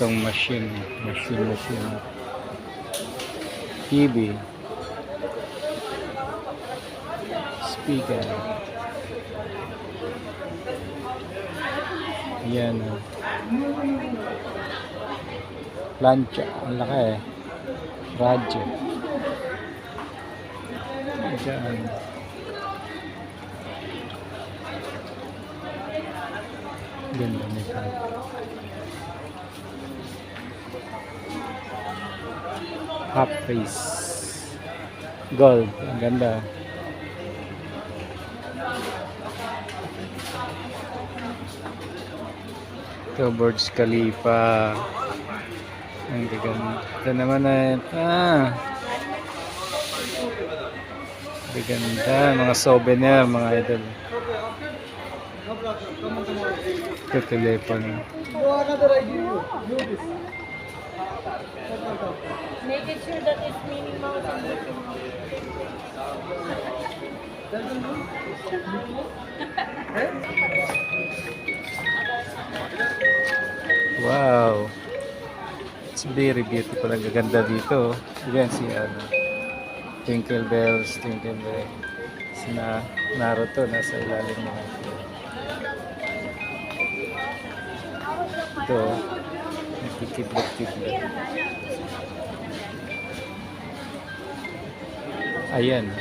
itong machine. Machine, machine. TV. Speaker. Yan. Plancha. Ang laki eh. Radyo. Diyan. Ganda nito. Half face. Gold. Ang ganda. Ito, Burj Khalifa. Ang gaganda. Naman na ah. Gaganda. Mga souvenir, mga idol. Ito, telepono. Make it sure that it's Mouse and Mickey Mouse. Wow. It's very beautiful. Ang gaganda dito. Yan si ano. Twinkle bells, twinkle bells. Na, Naruto nasa ilalim ng ito. Ito. Nakikidlat-kidlat. Ayan.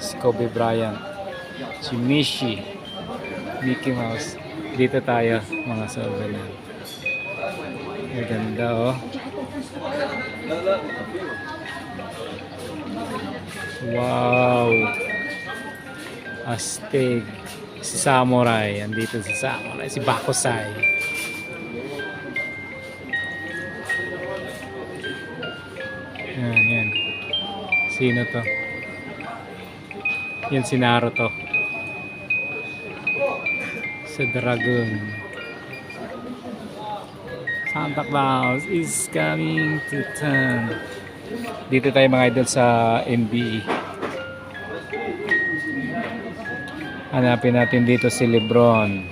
Si Kobe Bryant. Si Mishi. Mickey Mouse. Dito tayo, mga souvenir. Ang ganda oh. Wow. Astig. Si Samurai. Andito si Samurai. Si Bakusai. Yan, yan. Sino to? Yan si Naruto. Sa Dragon. Santa Claus is coming to town. Dito tayo mga idol sa MBE. Hanapin natin dito si Lebron.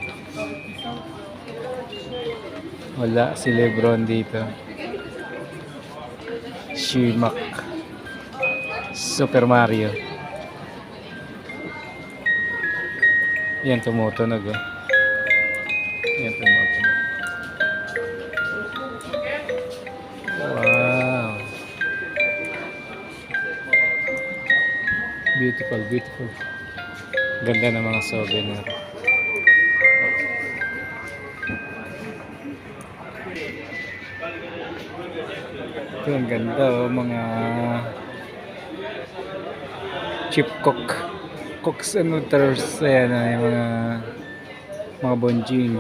Wala si Lebron dito. Shimak. Super Mario. Yan tumutunog oh. Yan tumutunog. Wow. Beautiful, beautiful. Ganda ng mga souvenir. Ito ang ganda oh, mga chip cook. Cooks and Waters. Ayan, ah, yung mga mga bonjing.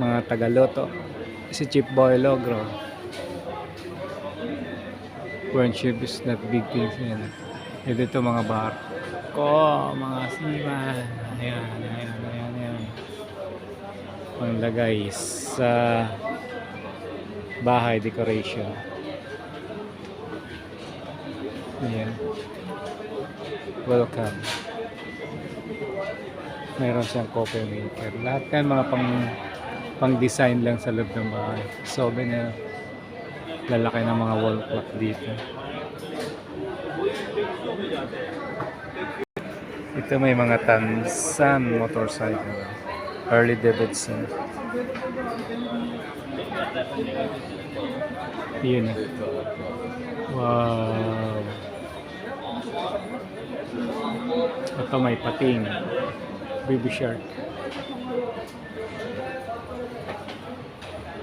Mga tagaloto. Si Chip Boy Logro. Friendship is not big things. Ayan. Ito ito mga bar. Ko, mga siman. Ayan, ayan, ayan, ayan. Panglagay sa bahay decoration. Ayan. Welcome. Meron siyang coffee maker. Lahat yan mga pang pang design lang sa loob ng bahay. Souvenir. Lalaki ng mga wall clock dito. Ito may mga Tansan motorcycle. Harley Davidson. Yun. Eh. Wow. Ito may pating. Baby shark.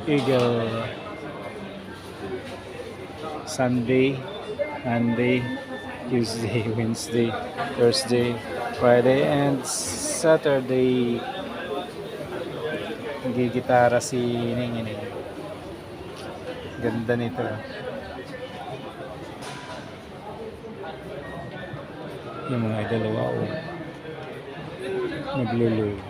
Eagle. Sunday, Monday, Tuesday, Wednesday, Thursday, Friday, and Saturday. Gigitara si Ning Ning. Ganda nito. Yung mga idol, wow. Naglulugo.